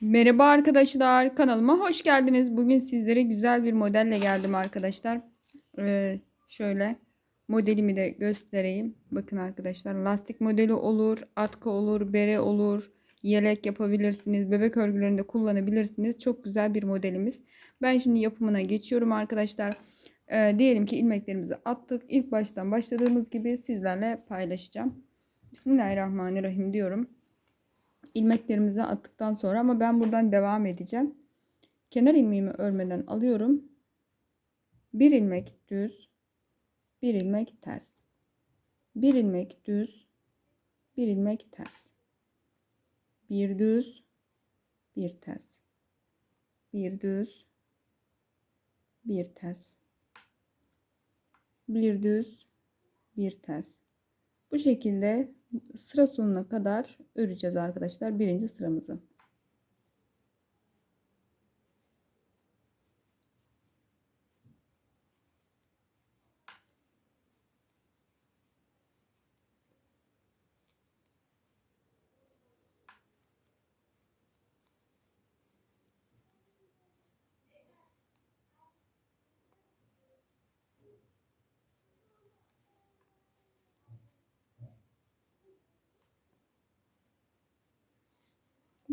Merhaba arkadaşlar, kanalıma hoş geldiniz. Bugün sizlere güzel bir modelle geldim arkadaşlar. Ee, şöyle modelimi de göstereyim. Bakın arkadaşlar, lastik modeli olur, atkı olur, bere olur, yelek yapabilirsiniz, bebek örgülerinde kullanabilirsiniz. Çok güzel bir modelimiz. Ben şimdi yapımına geçiyorum arkadaşlar. Ee, diyelim ki ilmeklerimizi attık. İlk baştan başladığımız gibi sizlerle paylaşacağım. Bismillahirrahmanirrahim diyorum ilmeklerimizi attıktan sonra ama ben buradan devam edeceğim. Kenar ilmeğimi örmeden alıyorum. Bir ilmek düz, bir ilmek ters. Bir ilmek düz, bir ilmek ters. Bir düz, bir ters. Bir düz, bir ters. Bir düz, bir ters. Bu şekilde sıra sonuna kadar öreceğiz arkadaşlar birinci sıramızı.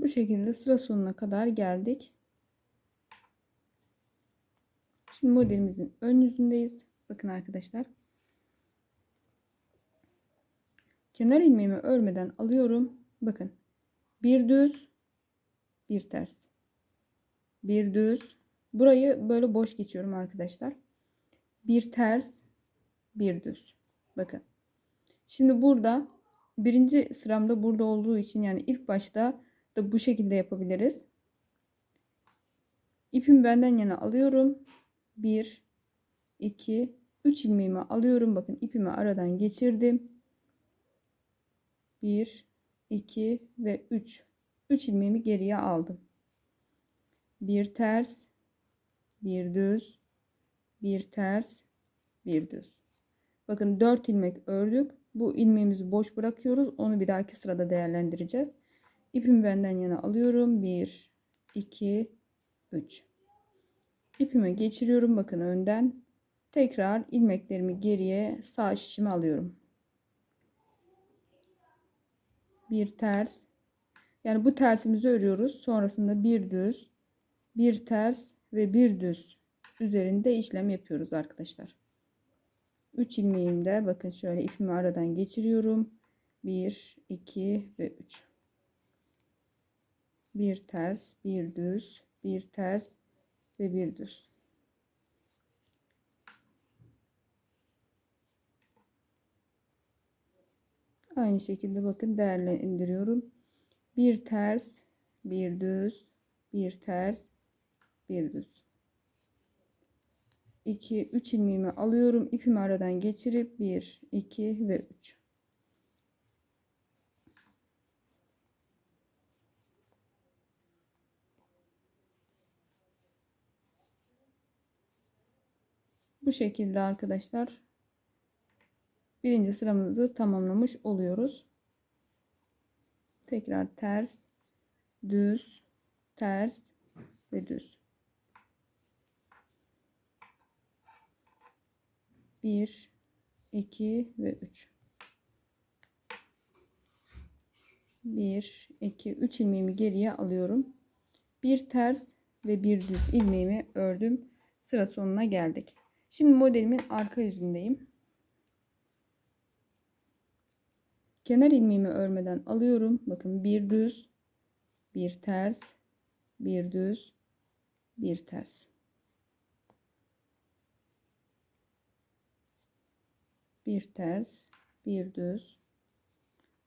Bu şekilde sıra sonuna kadar geldik. Şimdi modelimizin ön yüzündeyiz. Bakın arkadaşlar. Kenar ilmeğimi örmeden alıyorum. Bakın. Bir düz, bir ters. Bir düz. Burayı böyle boş geçiyorum arkadaşlar. Bir ters, bir düz. Bakın. Şimdi burada birinci sıramda burada olduğu için yani ilk başta da bu şekilde yapabiliriz. İpimi benden yana alıyorum. 1 2 3 ilmeğimi alıyorum. Bakın ipimi aradan geçirdim. 1 2 ve 3. 3 ilmeğimi geriye aldım. Bir ters, bir düz, bir ters, bir düz. Bakın 4 ilmek ördük. Bu ilmeğimizi boş bırakıyoruz. Onu bir dahaki sırada değerlendireceğiz. İpimi benden yana alıyorum. 1, 2, 3. İpimi geçiriyorum. Bakın önden. Tekrar ilmeklerimi geriye sağ şişime alıyorum. Bir ters. Yani bu tersimizi örüyoruz. Sonrasında bir düz, bir ters ve bir düz üzerinde işlem yapıyoruz arkadaşlar. 3 ilmeğimde bakın şöyle ipimi aradan geçiriyorum. 1, 2 ve 3 bir ters, bir düz, bir ters ve bir düz. Aynı şekilde bakın değerlendiriyorum. Bir ters, bir düz, bir ters, bir düz. 2 3 ilmeğimi alıyorum. ipimi aradan geçirip 1 2 ve 3. Bu şekilde arkadaşlar birinci sıramızı tamamlamış oluyoruz. Tekrar ters, düz, ters ve düz. 1 2 ve 3. 1 2 3 ilmeğimi geriye alıyorum. Bir ters ve bir düz ilmeğimi ördüm. Sıra sonuna geldik. Şimdi modelimin arka yüzündeyim. Kenar ilmeğimi örmeden alıyorum. Bakın bir düz, bir ters, bir düz, bir ters. Bir ters, bir düz.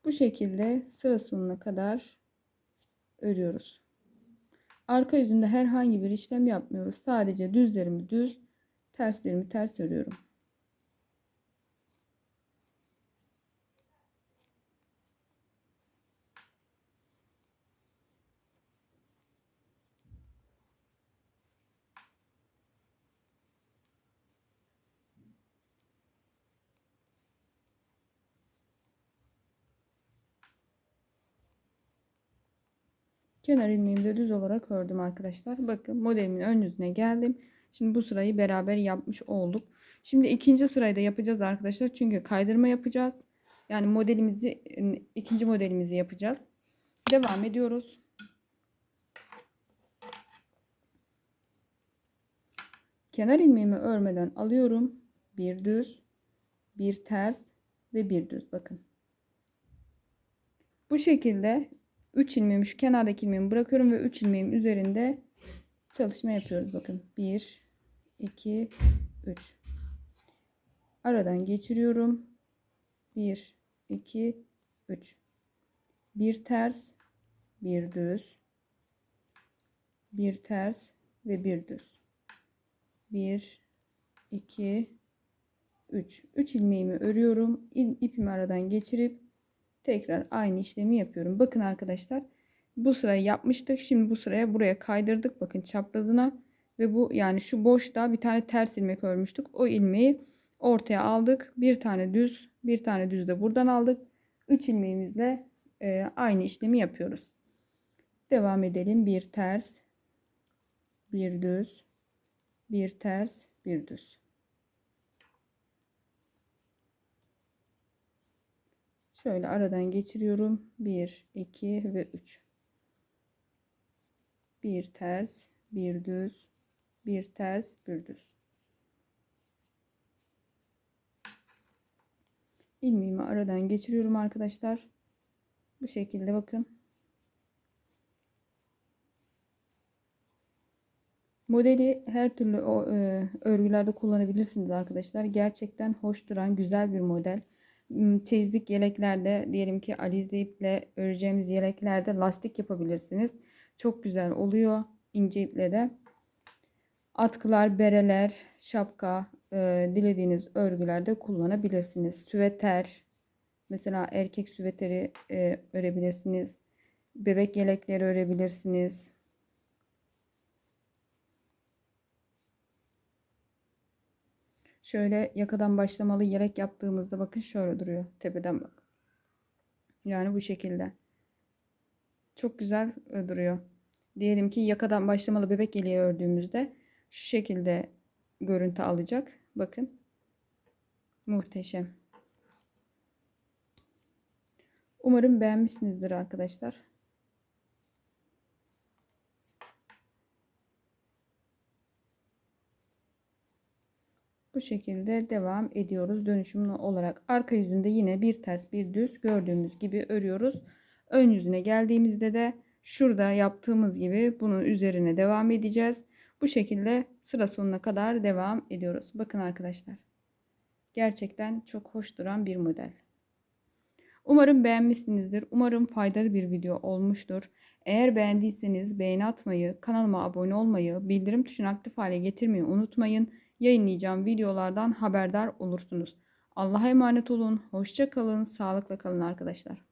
Bu şekilde sıra sonuna kadar örüyoruz. Arka yüzünde herhangi bir işlem yapmıyoruz. Sadece düzlerimi düz, Terslerimi ters örüyorum. Kenar ilmeğimi de düz olarak ördüm arkadaşlar. Bakın modelimin ön yüzüne geldim. Şimdi bu sırayı beraber yapmış olduk. Şimdi ikinci sırayı da yapacağız arkadaşlar. Çünkü kaydırma yapacağız. Yani modelimizi ikinci modelimizi yapacağız. Devam ediyoruz. Kenar ilmeğimi örmeden alıyorum. Bir düz, bir ters ve bir düz. Bakın. Bu şekilde 3 ilmeğimi şu kenardaki ilmeğimi bırakıyorum ve 3 ilmeğim üzerinde çalışma yapıyoruz. Bakın 1, 2, 3. Aradan geçiriyorum. 1, 2, 3. Bir ters, bir düz, bir ters ve bir düz. 1, 2, 3. 3 ilmeğimi örüyorum. İpimi aradan geçirip tekrar aynı işlemi yapıyorum. Bakın arkadaşlar bu sırayı yapmıştık. Şimdi bu sıraya buraya kaydırdık. Bakın çaprazına ve bu yani şu boşta bir tane ters ilmek örmüştük. O ilmeği ortaya aldık. Bir tane düz, bir tane düz de buradan aldık. 3 ilmeğimizle e, aynı işlemi yapıyoruz. Devam edelim. Bir ters, bir düz, bir ters, bir düz. Şöyle aradan geçiriyorum. 1, 2 ve 3. Bir ters, bir düz, bir ters, bir düz. ilmeğimi aradan geçiriyorum arkadaşlar. Bu şekilde bakın. Modeli her türlü e, örgülerde kullanabilirsiniz arkadaşlar. Gerçekten hoş duran güzel bir model. Hmm, çeyizlik yeleklerde diyelim ki alize iple öreceğimiz yeleklerde lastik yapabilirsiniz. Çok güzel oluyor ince iple de. Atkılar, bereler, şapka, e, dilediğiniz örgülerde kullanabilirsiniz. Süveter, mesela erkek süveteri e, örebilirsiniz. Bebek yelekleri örebilirsiniz. Şöyle yakadan başlamalı yelek yaptığımızda bakın şöyle duruyor. Tepeden bak. Yani bu şekilde. Çok güzel e, duruyor. Diyelim ki yakadan başlamalı bebek yeleği ördüğümüzde şu şekilde görüntü alacak. Bakın. Muhteşem. Umarım beğenmişsinizdir arkadaşlar. Bu şekilde devam ediyoruz dönüşümlü olarak. Arka yüzünde yine bir ters bir düz gördüğümüz gibi örüyoruz. Ön yüzüne geldiğimizde de şurada yaptığımız gibi bunun üzerine devam edeceğiz. Bu şekilde sıra sonuna kadar devam ediyoruz. Bakın arkadaşlar. Gerçekten çok hoş duran bir model. Umarım beğenmişsinizdir. Umarım faydalı bir video olmuştur. Eğer beğendiyseniz beğeni atmayı, kanalıma abone olmayı, bildirim tuşunu aktif hale getirmeyi unutmayın. Yayınlayacağım videolardan haberdar olursunuz. Allah'a emanet olun. Hoşça kalın. Sağlıkla kalın arkadaşlar.